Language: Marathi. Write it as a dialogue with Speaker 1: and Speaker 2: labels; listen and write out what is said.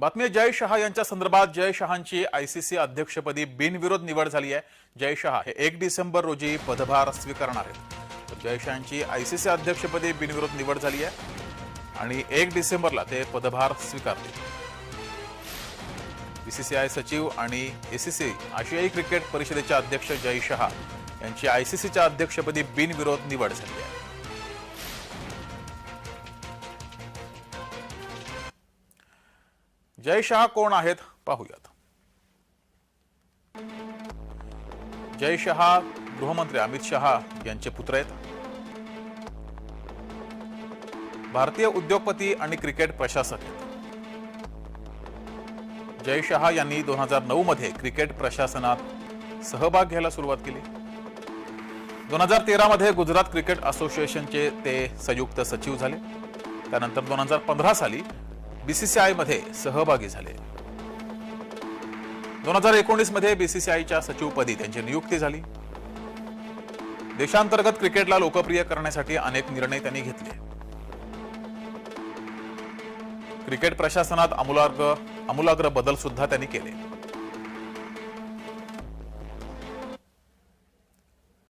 Speaker 1: बातमी जय शहा यांच्या संदर्भात. जय शहांची आयसीसी अध्यक्षपदी बिनविरोध निवड झाली आहे. जय शहा हे एक डिसेंबर रोजी पदभार स्वीकारणार आहेत. तर जय शहांची आयसीसी अध्यक्षपदी बिनविरोध निवड झाली आहे आणि एक डिसेंबरला ते पदभार स्वीकारतील. बीसीसीआय सचिव आणि एसीसी आशियाई क्रिकेट परिषदेचे अध्यक्ष जय शहा यांची आयसीसीच्या अध्यक्षपदी बिनविरोध निवड झाली आहे. जय शाह कोण आहेत? पाहूयात. जय शहा गृहमंत्री अमित शहा यांचे पुत्र आहेत. भारतीय उद्योगपती आणि क्रिकेट प्रशासक आहेत. जय शहा यांनी दोन हजार नऊ मध्ये क्रिकेट प्रशासनात सहभाग घ्यायला सुरुवात केली. दोन हजार तेरा मध्ये गुजरात क्रिकेट असोसिएशनचे ते संयुक्त सचिव झाले. त्यानंतर दोन हजार पंधरा साली बीसीसीआयमध्ये सहभागी झाले. दोन हजार एकोणीसमध्ये बीसीसीआयच्या सचिवपदी त्यांची नियुक्ती झाली. देशांतर्गत क्रिकेटला लोकप्रिय करण्यासाठी अनेक निर्णय त्यांनी घेतले. क्रिकेट प्रशासनात आमूलाग्र आमूलाग्र बदल सुद्धा त्यांनी केले.